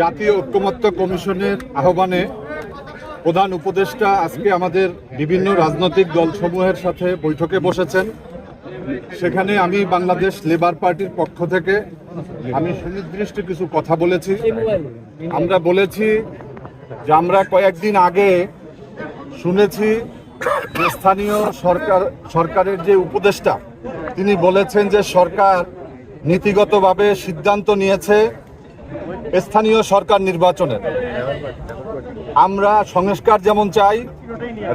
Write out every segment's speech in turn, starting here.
জাতীয় ঐক্যমত্য কমিশনের আহ্বানে প্রধান উপদেষ্টা আজকে আমাদের বিভিন্ন রাজনৈতিক দলসমূহের সাথে বৈঠকে বসেছেন। সেখানে আমি বাংলাদেশ লেবার পার্টির পক্ষ থেকে আমি সুনির্দিষ্ট কিছু কথা বলেছি। আমরা বলেছি যে আমরা কয়েকদিন আগে শুনেছি স্থানীয় সরকার, সরকারের যে উপদেষ্টা, তিনি বলেছেন যে সরকার নীতিগতভাবে সিদ্ধান্ত নিয়েছে স্থানীয় সরকার নির্বাচনের আমরা সংস্কার যেমন চাই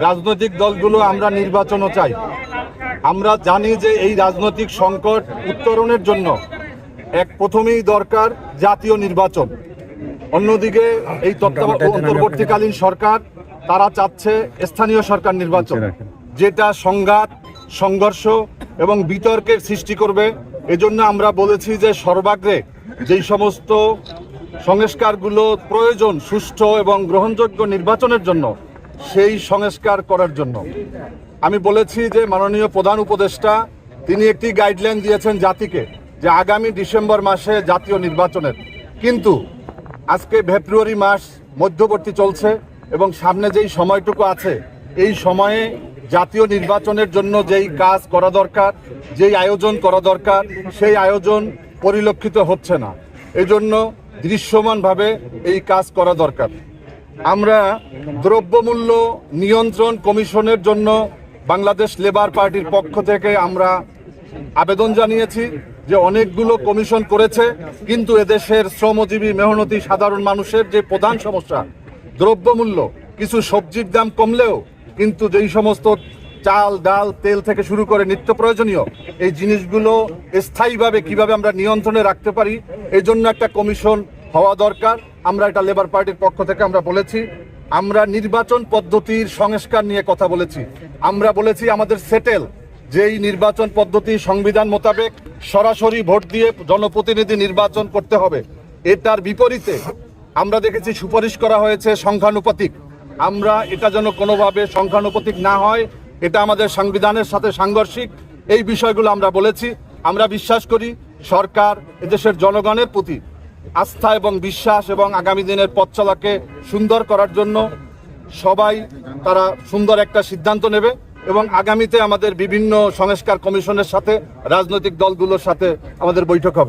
রাজনৈতিক দলগুলো আমরা নির্বাচনও চাই। আমরা জানি যে এই রাজনৈতিক সংকট উত্তরণের জন্য এক প্রথমেই দরকার জাতীয় নির্বাচন। অন্যদিকে এই অন্তর্বর্তীকালীন সরকার তারা চাচ্ছে স্থানীয় সরকার নির্বাচন। যেটা সংঘাত সংঘর্ষ এবং বিতর্কের সৃষ্টি করবে। এজন্য আমরা বলেছি যে সর্বাগ্রে যেই সমস্ত সংস্কারগুলো প্রয়োজন, সুষ্ঠু এবং গ্রহণযোগ্য নির্বাচনের জন্য, সেই সংস্কার করার জন্য। আমি বলেছি যে মাননীয় প্রধান উপদেষ্টা, তিনি একটি গাইডলাইন দিয়েছেন জাতিকে যে আগামী ডিসেম্বর মাসে জাতীয় নির্বাচনের। কিন্তু আজকে ফেব্রুয়ারি মাস মধ্যবর্তী চলছে এবং সামনে যেই সময়টুকু আছে, এই সময়ে জাতীয় নির্বাচনের জন্য যেই কাজ করা দরকার, যেই আয়োজন করা দরকার, সেই আয়োজন পরিলক্ষিত হচ্ছে না। এজন্য দৃশ্যমানভাবে এই কাজ করা দরকার। আমরা দ্রব্যমূল্য নিয়ন্ত্রণ কমিশনের জন্য বাংলাদেশ লেবার পার্টির পক্ষ থেকে আমরা আবেদন জানিয়েছি যে অনেকগুলো কমিশন করেছে, কিন্তু এদেশের শ্রমজীবী, মেহনতি, সাধারণ মানুষের যে প্রধান সমস্যা, দ্রব্যমূল্য, কিছু সবজির দাম কমলেও, কিন্তু যেই সমস্ত চাল, ডাল, তেল থেকে শুরু করে নিত্য প্রয়োজনীয় এই জিনিসগুলো স্থায়ীভাবে কীভাবে আমরা নিয়ন্ত্রণে রাখতে পারি এই জন্য একটা কমিশন হওয়া দরকার। আমরা এটা লেবার পার্টির পক্ষ থেকে আমরা বলেছি। আমরা নির্বাচন পদ্ধতির সংস্কার নিয়ে কথা বলেছি। আমরা বলেছি আমাদের সেটেল যেই নির্বাচন পদ্ধতি সংবিধান মোতাবেক সরাসরি ভোট দিয়ে জনপ্রতিনিধি নির্বাচন করতে হবে। এটার বিপরীতে আমরা দেখেছি সুপারিশ করা হয়েছে সংখ্যানুপাতিক। আমরা এটা যেন কোনোভাবে সংখ্যানুপাতিক না হয় এটা আমাদের সংবিধানের সাথে সাংঘর্ষিক। এই বিষয়গুলো আমরা বলেছি। আমরা বিশ্বাস করি সরকার এদেশের জনগণের প্রতি আস্থা এবং বিশ্বাস এবং আগামী দিনের পথ চলাকে সুন্দর করার জন্য সবাই তারা সুন্দর একটা সিদ্ধান্ত নেবে এবং আগামীতে আমাদের বিভিন্ন সংস্কার কমিশনের সাথে রাজনৈতিক দলগুলোর সাথে আমাদের বৈঠক হবে।